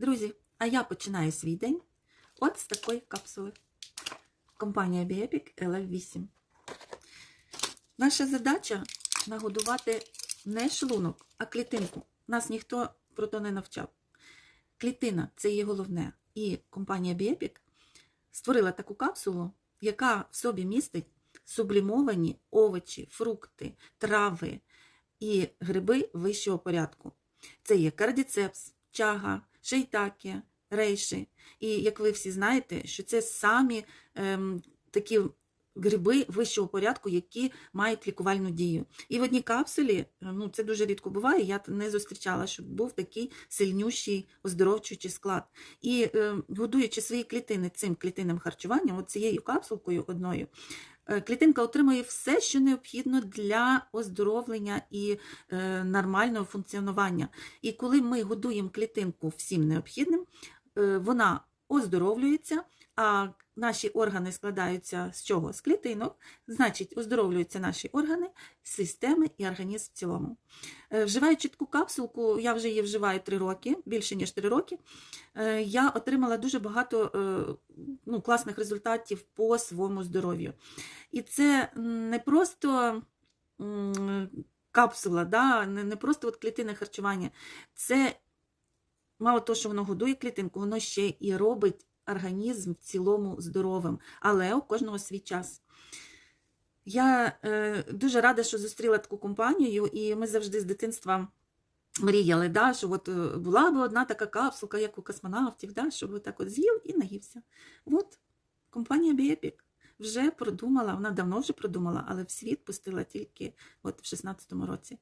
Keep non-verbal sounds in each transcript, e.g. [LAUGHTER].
Друзі, а я починаю свій день от з такої капсули. Компанія Biopic LF8. Наша задача нагодувати не шлунок, а клітинку. Нас ніхто про то не навчав. Клітина це є головне. І компанія Biopic створила таку капсулу, яка в собі містить сублімовані овочі, фрукти, трави і гриби вищого порядку. Це є кардіцепс, чага, шейтакі, рейші. І як ви всі знаєте, що це самі ем, такі гриби вищого порядку, які мають лікувальну дію. І в одній капсулі, е, ну це дуже рідко буває, я не зустрічала, щоб був такий сильнющий оздоровчуючий склад. І е, годуючи свої клітини цим клітинним харчуванням, от цією капсулкою одною, клітинка отримує все, що необхідно для оздоровлення і е, нормального функціонування. І коли ми годуємо клітинку всім необхідним, е, вона оздоровлюється, а наші органи складаються з чого? З клітинок, значить, оздоровлюються наші органи, системи і організм в цілому. Е, Вживаючи таку капсулку, я вже її вживаю 3 роки, більше ніж 3 роки. е, Я отримала дуже багато е, ну, класних результатів по своєму здоров'ю. І це не просто капсула, да? не, не просто от клітинне харчування. Це мало того, що воно годує клітинку, воно ще і робить організм в цілому здоровим, але у кожного свій час. Я е, дуже рада, що зустріла таку компанію, і ми завжди з дитинства мріяли, да, що от е, була б одна така капсулка, як у космонавтів, да, щоб так от з'їв і наївся. От компанія Biopic вже продумала, вона давно вже продумала, але в світ пустила тільки от в 16-му році.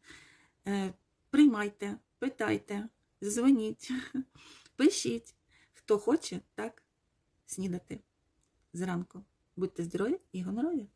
Е, приймайте, питайте, дзвоніть, [LAUGHS] пишіть, хто хоче так снідати зранку. Будьте здорові і гонорові!